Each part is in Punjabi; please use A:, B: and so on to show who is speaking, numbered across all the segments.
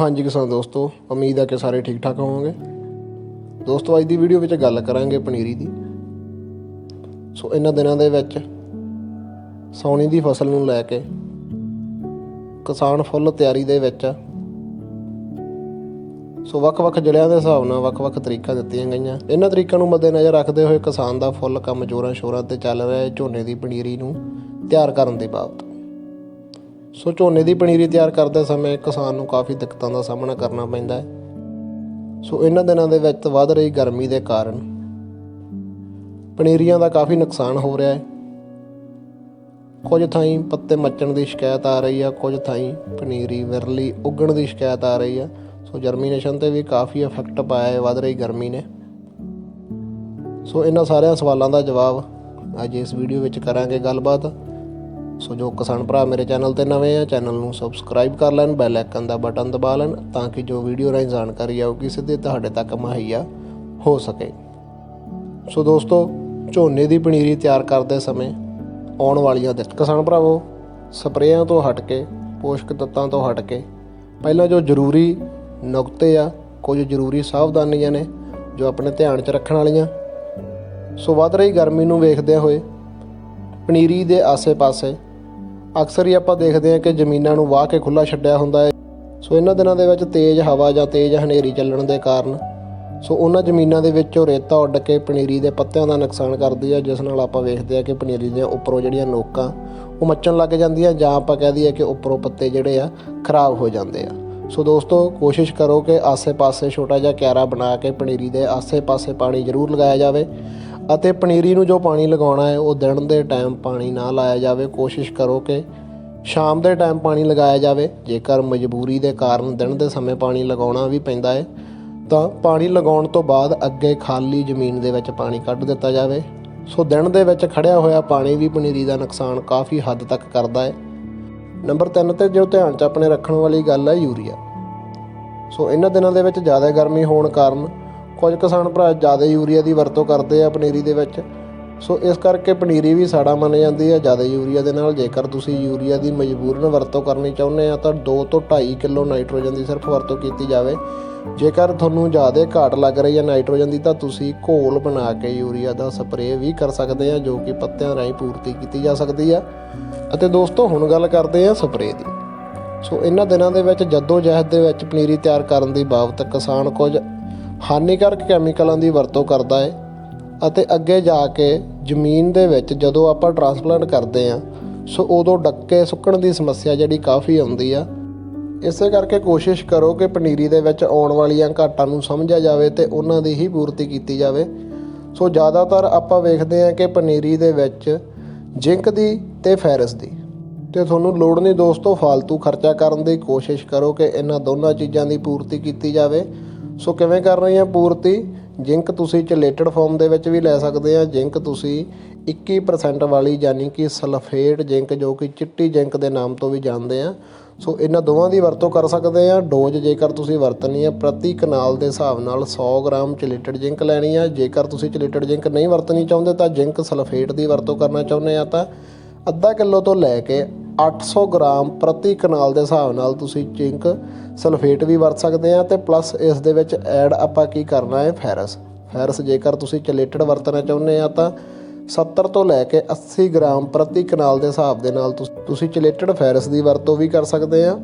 A: ਹਾਂਜੀ ਕਿਸਾਨ ਦੋਸਤੋ, ਉਮੀਦ ਹੈ ਕਿ ਸਾਰੇ ਠੀਕ ਠਾਕ ਹੋਵੋਗੇ। ਦੋਸਤੋ, ਅੱਜ ਦੀ ਵੀਡੀਓ ਵਿੱਚ ਗੱਲ ਕਰਾਂਗੇ ਪਨੀਰੀ ਦੀ। ਸੋ, ਇਹਨਾਂ ਦਿਨਾਂ ਦੇ ਵਿੱਚ ਸੌਣੀ ਦੀ ਫਸਲ ਨੂੰ ਲੈ ਕੇ ਕਿਸਾਨ ਫੁੱਲ ਤਿਆਰੀ ਦੇ ਵਿੱਚ। ਆ। ਸੋ, ਵੱਖ-ਵੱਖ ਜ਼ਿਲ੍ਹਿਆਂ ਦੇ ਹਿਸਾਬ ਨਾਲ ਵੱਖ-ਵੱਖ ਤਰੀਕਾਂ ਦਿੱਤੀਆਂ ਗਈਆਂ। ਇਹਨਾਂ ਤਰੀਕਾਂ ਨੂੰ ਮੱਦੇਨਜ਼ਰ ਰੱਖਦੇ ਹੋਏ ਕਿਸਾਨ ਦਾ ਫੁੱਲ ਕੰਮ ਜੋਰਾਂ ਸ਼ੋਰਾਂ ਤੇ ਚੱਲ ਰਿਹਾ ਹੈ। ਝੋਨੇ ਦੀ ਪਨੀਰੀ ਨੂੰ ਤਿਆਰ ਕਰਨ ਦੇ ਬਾਬਤ। ਸੋ ਝੋਨੇ ਦੀ ਪਨੀਰੀ ਤਿਆਰ ਕਰਦੇ ਸਮੇਂ ਕਿਸਾਨ ਨੂੰ ਕਾਫੀ ਦਿੱਕਤਾਂ ਦਾ ਸਾਹਮਣਾ ਕਰਨਾ ਪੈਂਦਾ ਹੈ। ਸੋ ਇਹਨਾਂ ਦਿਨਾਂ ਦੇ ਵਿੱਚ ਵੱਧ ਰਹੀ ਗਰਮੀ ਦੇ ਕਾਰਨ ਪਨੀਰੀਆਂ ਦਾ ਕਾਫੀ ਨੁਕਸਾਨ ਹੋ ਰਿਹਾ ਹੈ। ਕੁਝ ਥਾਈਂ ਪੱਤੇ ਮੱਚਣ ਦੀ ਸ਼ਿਕਾਇਤ ਆ ਰਹੀ ਆ, ਕੁਝ ਥਾਈਂ ਪਨੀਰੀ ਵਿਰਲੀ ਉੱਗਣ ਦੀ ਸ਼ਿਕਾਇਤ ਆ ਰਹੀ ਆ। ਸੋ ਜਰਮੀਨੇਸ਼ਨ ਤੇ ਵੀ ਕਾਫੀ ਇਫੈਕਟ ਪਾਇਆ ਹੈ, ਵੱਧ ਰਹੀ ਗਰਮੀ ਨੇ। ਸੋ ਇਹਨਾਂ ਸਾਰਿਆਂ ਸਵਾਲਾਂ ਦਾ ਜਵਾਬ ਅੱਜ ਇਸ ਵੀਡੀਓ ਵਿੱਚ ਕਰਾਂਗੇ ਗੱਲਬਾਤ। ਸੋ ਜੋ ਕਿਸਾਨ ਭਰਾ ਮੇਰੇ ਚੈਨਲ ਤੇ ਨਵੇਂ ਆ, ਚੈਨਲ ਨੂੰ ਸਬਸਕ੍ਰਾਈਬ ਕਰ ਲੈਣ ਬੈਲ ਆਈਕਨ ਦਾ ਬਟਨ ਦਬਾ ਲੈਣ ਤਾਂ ਕਿ ਜੋ ਵੀਡੀਓ ਰਾਹੀਂ ਜਾਣਕਾਰੀ ਆਊਗੀ ਸਿੱਧੇ ਤੁਹਾਡੇ ਤੱਕ ਮੁਹੱਈਆ ਹੋ ਸਕੇ। ਸੋ ਦੋਸਤੋ, ਝੋਨੇ ਦੀ ਪਨੀਰੀ ਤਿਆਰ ਕਰਦੇ ਸਮੇਂ ਆਉਣ ਵਾਲੀਆਂ ਦਿੱਕਤਾਂ ਕਿਸਾਨ ਭਰਾਵੋ, ਸਪਰੇਆਂ ਤੋਂ ਹਟ ਕੇ, ਪੋਸ਼ਕ ਤੱਤਾਂ ਤੋਂ ਹਟ ਕੇ, ਪਹਿਲਾਂ ਜੋ ਜ਼ਰੂਰੀ ਨੁਕਤੇ ਆ, ਕੁਝ ਜ਼ਰੂਰੀ ਸਾਵਧਾਨੀਆਂ ਨੇ ਜੋ ਆਪਣੇ ਧਿਆਨ 'ਚ ਰੱਖਣ ਵਾਲੀਆਂ। ਸੋ ਵੱਧ ਰਹੀ ਗਰਮੀ ਨੂੰ ਵੇਖਦਿਆਂ ਹੋਏ ਪਨੀਰੀ ਦੇ ਆਸੇ-ਪਾਸੇ। ਅਕਸਰ ਹੀ ਆਪਾਂ ਦੇਖਦੇ ਹਾਂ ਕਿ ਜ਼ਮੀਨਾਂ ਨੂੰ ਵਾਹ ਕੇ ਖੁੱਲਾ ਛੱਡਿਆ ਹੁੰਦਾ ਹੈ। ਸੋ ਇਹਨਾਂ ਦਿਨਾਂ ਦੇ ਵਿੱਚ ਤੇਜ਼ ਹਵਾ ਜਾਂ ਤੇਜ਼ ਹਨੇਰੀ ਚੱਲਣ ਦੇ ਕਾਰਨ, ਸੋ ਉਹਨਾਂ ਜ਼ਮੀਨਾਂ ਦੇ ਵਿੱਚੋਂ ਰੇਤਾ ਉੱਡ ਕੇ ਪਨੀਰੀ ਦੇ ਪੱਤਿਆਂ ਦਾ ਨੁਕਸਾਨ ਕਰਦੀ ਹੈ, ਜਿਸ ਨਾਲ ਆਪਾਂ ਵੇਖਦੇ ਹਾਂ ਕਿ ਪਨੀਰੀ ਦੀਆਂ ਉੱਪਰੋਂ ਜਿਹੜੀਆਂ ਨੋਕਾਂ, ਉਹ ਮੱਚਣ ਲੱਗ ਜਾਂਦੀਆਂ ਜਾਂ ਆਪਾਂ ਕਹਿ ਦਈਏ ਕਿ ਉੱਪਰੋਂ ਪੱਤੇ ਜਿਹੜੇ ਆ, ਖਰਾਬ ਹੋ ਜਾਂਦੇ ਆ। ਸੋ ਦੋਸਤੋ, ਕੋਸ਼ਿਸ਼ ਕਰੋ ਕਿ ਆਸੇ-ਪਾਸੇ ਛੋਟਾ ਜਿਹਾ ਕਿਆਰਾ ਬਣਾ ਕੇ ਪਨੀਰੀ ਦੇ ਆਸੇ-ਪਾਸੇ ਪਾਣੀ ਜ਼ਰੂਰ ਲਗਾਇਆ ਜਾਵੇ। ਅਤੇ ਪਨੀਰੀ ਨੂੰ ਜੋ ਪਾਣੀ ਲਗਾਉਣਾ ਹੈ, ਉਹ ਦਿਨ ਦੇ ਟਾਈਮ ਪਾਣੀ ਨਾ ਲਾਇਆ ਜਾਵੇ। ਕੋਸ਼ਿਸ਼ ਕਰੋ ਕਿ ਸ਼ਾਮ ਦੇ ਟਾਈਮ ਪਾਣੀ ਲਗਾਇਆ ਜਾਵੇ। ਜੇਕਰ ਮਜਬੂਰੀ ਦੇ ਕਾਰਨ ਦਿਨ ਦੇ ਸਮੇਂ ਪਾਣੀ ਲਗਾਉਣਾ ਵੀ ਪੈਂਦਾ ਹੈ, ਤਾਂ ਪਾਣੀ ਲਗਾਉਣ ਤੋਂ ਬਾਅਦ ਅੱਗੇ ਖਾਲੀ ਜ਼ਮੀਨ ਦੇ ਵਿੱਚ ਪਾਣੀ ਕੱਢ ਦਿੱਤਾ ਜਾਵੇ। ਸੋ ਦਿਨ ਦੇ ਵਿੱਚ ਖੜਿਆ ਹੋਇਆ ਪਾਣੀ ਵੀ ਪਨੀਰੀ ਦਾ ਨੁਕਸਾਨ ਕਾਫੀ ਹੱਦ ਤੱਕ ਕਰਦਾ ਹੈ। ਨੰਬਰ 3 ਤੇ ਜੋ ਧਿਆਨ 'ਚ ਆਪਣੇ ਰੱਖਣ ਵਾਲੀ ਗੱਲ ਹੈ, ਯੂਰੀਆ। ਸੋ ਇਹਨਾਂ ਦਿਨਾਂ ਦੇ ਵਿੱਚ ਜ਼ਿਆਦਾ ਗਰਮੀ ਹੋਣ ਕਾਰਨ ਕੁਝ ਕਿਸਾਨ ਭਰਾ ਜ਼ਿਆਦਾ ਯੂਰੀਆ ਦੀ ਵਰਤੋਂ ਕਰਦੇ ਆ ਪਨੀਰੀ ਦੇ ਵਿੱਚ। ਸੋ ਇਸ ਕਰਕੇ ਪਨੀਰੀ ਵੀ ਸਾੜਾ ਮੰਨ ਜਾਂਦੀ ਹੈ ਜ਼ਿਆਦਾ ਯੂਰੀਆ ਦੇ ਨਾਲ। ਜੇਕਰ ਤੁਸੀਂ ਯੂਰੀਆ ਦੀ ਮਜਬੂਰਨ ਵਰਤੋਂ ਕਰਨੀ ਚਾਹੁੰਦੇ ਆ, ਤਾਂ 2 ਤੋਂ 2.5 ਕਿਲੋ ਨਾਈਟ੍ਰੋਜਨ ਦੀ ਸਿਰਫ ਵਰਤੋਂ ਕੀਤੀ ਜਾਵੇ। ਜੇਕਰ ਤੁਹਾਨੂੰ ਜ਼ਿਆਦਾ ਘਾਟ ਲੱਗ ਰਹੀ ਹੈ ਨਾਈਟ੍ਰੋਜਨ ਦੀ, ਤਾਂ ਤੁਸੀਂ ਘੋਲ ਬਣਾ ਕੇ ਯੂਰੀਆ ਦਾ ਸਪਰੇਅ ਵੀ ਕਰ ਸਕਦੇ ਆ, ਜੋ ਕਿ ਪੱਤਿਆਂ ਰਾਹੀਂ ਪੂਰਤੀ ਕੀਤੀ ਜਾ ਸਕਦੀ ਆ। ਅਤੇ ਦੋਸਤੋ, ਹੁਣ ਗੱਲ ਕਰਦੇ ਆ ਸਪਰੇਅ ਦੀ। ਸੋ ਇਹਨਾਂ ਦਿਨਾਂ ਦੇ ਵਿੱਚ ਜੱਦੋ ਜਹਿਦ ਦੇ ਵਿੱਚ ਪਨੀਰੀ ਤਿਆਰ ਕਰਨ ਦੀ ਬਾਬਤ ਕਿਸਾਨ ਕੁਝ ਹਾਨੀਕਾਰਕ ਕੈਮੀਕਲਾਂ ਦੀ ਵਰਤੋਂ ਕਰਦਾ ਹੈ ਅਤੇ ਅੱਗੇ ਜਾ ਕੇ ਜ਼ਮੀਨ ਦੇ ਵਿੱਚ ਜਦੋਂ ਆਪਾਂ ਟ੍ਰਾਂਸਪਲਾਂਟ ਕਰਦੇ ਆ, ਸੋ ਉਦੋਂ ਡੱਕੇ ਸੁੱਕਣ ਦੀ ਸਮੱਸਿਆ ਜਿਹੜੀ ਕਾਫੀ ਆਉਂਦੀ ਆ। ਇਸੇ ਕਰਕੇ ਕੋਸ਼ਿਸ਼ ਕਰੋ ਕਿ ਪਨੀਰੀ ਦੇ ਵਿੱਚ ਆਉਣ ਵਾਲੀਆਂ ਘਾਟਾਂ ਨੂੰ ਸਮਝਿਆ ਜਾਵੇ ਤੇ ਉਹਨਾਂ ਦੀ ਹੀ ਪੂਰਤੀ ਕੀਤੀ ਜਾਵੇ। ਸੋ ਜ਼ਿਆਦਾਤਰ ਆਪਾਂ ਵੇਖਦੇ ਹਾਂ ਕਿ ਪਨੀਰੀ ਦੇ ਵਿੱਚ ਜ਼ਿੰਕ ਦੀ ਤੇ ਫੈਰਸ ਦੀ। ਤੇ ਤੁਹਾਨੂੰ ਲੋੜ ਨਹੀਂ ਦੋਸਤੋ ਫालतू ਖਰਚਾ ਕਰਨ ਦੀ ਕੋਸ਼ਿਸ਼ ਕਰੋ ਕਿ ਇਹਨਾਂ ਦੋਨਾਂ ਚੀਜ਼ਾਂ ਦੀ ਪੂਰਤੀ ਕੀਤੀ ਜਾਵੇ। ਸੋ ਕਿਵੇਂ ਕਰ ਰਹੇ ਹਾਂ ਪੂਰਤੀ? ਜ਼ਿੰਕ ਤੁਸੀਂ ਚਲੇਟਡ ਫਾਰਮ ਦੇ ਵਿੱਚ ਵੀ ਲੈ ਸਕਦੇ ਆ। ਜ਼ਿੰਕ ਤੁਸੀਂ 21% ਵਾਲੀ ਯਾਨੀ ਕਿ ਸਲਫੇਟ ਜ਼ਿੰਕ ਜੋ ਕਿ ਚਿੱਟੀ ਜ਼ਿੰਕ ਦੇ ਨਾਮ ਤੋਂ ਵੀ ਜਾਣਦੇ ਆ। ਸੋ ਇਹਨਾਂ ਦੋਵਾਂ ਦੀ ਵਰਤੋਂ ਕਰ ਸਕਦੇ ਆ। ਡੋਜ਼ ਜੇਕਰ ਤੁਸੀਂ ਵਰਤਣੀ ਹੈ ਪ੍ਰਤੀ ਕਨਾਲ ਦੇ ਹਿਸਾਬ ਨਾਲ 100 ਗ੍ਰਾਮ ਚਲੇਟਡ ਜ਼ਿੰਕ ਲੈਣੀ ਆ। ਜੇਕਰ ਤੁਸੀਂ ਚਿਲੇਟਡ ਜ਼ਿੰਕ ਨਹੀਂ ਵਰਤਣੀ ਚਾਹੁੰਦੇ ਤਾਂ ਜ਼ਿੰਕ ਸਲਫੇਟ ਦੀ ਵਰਤੋਂ ਕਰਨਾ ਚਾਹੁੰਦੇ ਆ ਤਾਂ ਅੱਧਾ ਕਿਲੋ ਤੋਂ ਲੈ ਕੇ 800 ਗ੍ਰਾਮ ਪ੍ਰਤੀ ਕਨਾਲ ਦੇ ਹਿਸਾਬ ਨਾਲ ਤੁਸੀਂ ਜ਼ਿੰਕ ਸਲਫੇਟ ਵੀ ਵਰਤ ਸਕਦੇ ਆ ਤੇ ਪਲੱਸ ਇਸ ਦੇ ਵਿੱਚ ਐਡ ਆਪਾਂ ਕੀ ਕਰਨਾ ਹੈ? ਫੈਰਸ। ਫੈਰਸ ਜੇਕਰ ਤੁਸੀਂ ਚਲੇਟਡ ਵਰਤਣਾ ਚਾਹੁੰਦੇ ਆ ਤਾਂ 70 ਤੋਂ ਲੈ ਕੇ 80 ਗ੍ਰਾਮ ਪ੍ਰਤੀ ਕਨਾਲ ਦੇ ਹਿਸਾਬ ਦੇ ਨਾਲ ਤੁਸੀਂ ਚਲੇਟਡ ਫੈਰਸ ਦੀ ਵਰਤੋਂ ਵੀ ਕਰ ਸਕਦੇ ਆ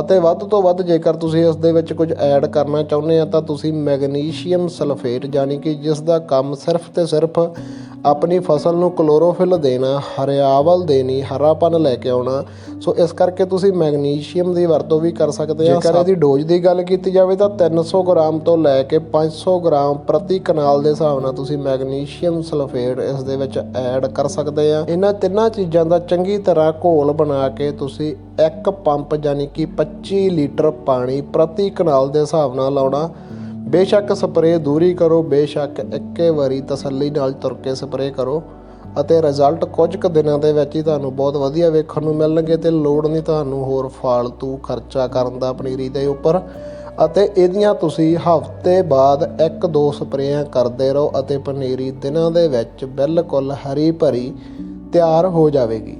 A: ਅਤੇ ਵੱਧ ਤੋਂ ਵੱਧ ਜੇਕਰ ਤੁਸੀਂ ਇਸ ਦੇ ਵਿੱਚ ਕੁਝ ਐਡ ਕਰਨਾ ਚਾਹੁੰਦੇ ਆ ਤਾਂ ਤੁਸੀਂ ਮੈਗਨੀਸ਼ੀਅਮ ਸਲਫੇਟ ਯਾਨੀ ਕਿ ਜਿਸ ਦਾ ਕੰਮ ਸਿਰਫ ਤੇ ਸਿਰਫ ਆਪਣੀ ਫਸਲ ਨੂੰ ਕਲੋਰੋਫਿਲ ਦੇਣਾ ਹਰਿਆਵਲ ਦੇਣੀ ਹਰਾਪਨ ਲੈ ਕੇ ਆਉਣਾ। ਸੋ ਇਸ ਕਰਕੇ ਤੁਸੀਂ ਮੈਗਨੀਸ਼ੀਅਮ ਦੀ ਵਰਤੋਂ ਵੀ ਕਰ ਸਕਦੇ ਆ। ਜੇਕਰ ਇਹਦੀ ਡੋਜ਼ ਦੀ ਗੱਲ ਕੀਤੀ ਜਾਵੇ ਤਾਂ 300 ਗ੍ਰਾਮ ਤੋਂ ਲੈ ਕੇ 500 ਗ੍ਰਾਮ ਪ੍ਰਤੀ ਕਨਾਲ ਦੇ ਹਿਸਾਬ ਨਾਲ ਤੁਸੀਂ ਮੈਗਨੀਸ਼ੀਅਮ ਸਲਫੇਟ ਇਸ ਦੇ ਵਿੱਚ ਐਡ ਕਰ ਸਕਦੇ ਆ। ਇਹਨਾਂ ਤਿੰਨਾਂ ਚੀਜ਼ਾਂ ਦਾ ਚੰਗੀ ਤਰ੍ਹਾਂ ਘੋਲ ਬਣਾ ਕੇ ਤੁਸੀਂ ਇੱਕ ਪੰਪ ਯਾਨੀ ਕਿ 25 ਲੀਟਰ ਪਾਣੀ ਪ੍ਰਤੀ ਕਨਾਲ ਦੇ ਹਿਸਾਬ ਨਾਲ ਲਾਉਣਾ। ਬੇਸ਼ੱਕ ਸਪਰੇਅ ਦੂਰੀ ਕਰੋ, ਬੇਸ਼ੱਕ ਇੱਕੇ ਵਾਰੀ ਤਸੱਲੀ ਨਾਲ ਤੁਰ ਕੇ ਸਪਰੇਅ ਕਰੋ ਅਤੇ ਰਿਜ਼ਲਟ ਕੁਝ ਕੁ ਦਿਨਾਂ ਦੇ ਵਿੱਚ ਹੀ ਤੁਹਾਨੂੰ ਬਹੁਤ ਵਧੀਆ ਵੇਖਣ ਨੂੰ ਮਿਲਣਗੇ ਤੇ ਲੋੜ ਨਹੀਂ ਤੁਹਾਨੂੰ ਹੋਰ ਫਾਲਤੂ ਖਰਚਾ ਕਰਨ ਦਾ ਪਨੀਰੀ ਦੇ ਉੱਪਰ। ਅਤੇ ਇਹਦੀਆਂ ਤੁਸੀਂ ਹਫ਼ਤੇ ਬਾਅਦ ਇੱਕ ਦੋ ਸਪਰੇਆਂ ਕਰਦੇ ਰਹੋ ਅਤੇ ਪਨੀਰੀ ਦਿਨਾਂ ਦੇ ਵਿੱਚ ਬਿਲਕੁਲ ਹਰੀ ਭਰੀ ਤਿਆਰ ਹੋ ਜਾਵੇਗੀ।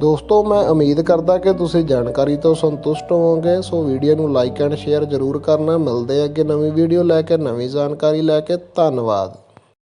A: ਦੋਸਤੋ, ਮੈਂ ਉਮੀਦ ਕਰਦਾ ਕਿ ਤੁਸੀਂ ਜਾਣਕਾਰੀ ਤੋਂ ਸੰਤੁਸ਼ਟ ਹੋਵੋਗੇ। ਸੋ ਵੀਡੀਓ ਨੂੰ ਲਾਈਕ ਐਂਡ ਸ਼ੇਅਰ ਜ਼ਰੂਰ ਕਰਨਾ। ਮਿਲਦੇ ਆ ਅੱਗੇ ਨਵੀਂ ਵੀਡੀਓ ਲੈ ਕੇ, ਨਵੀਂ ਜਾਣਕਾਰੀ ਲੈ ਕੇ। ਧੰਨਵਾਦ।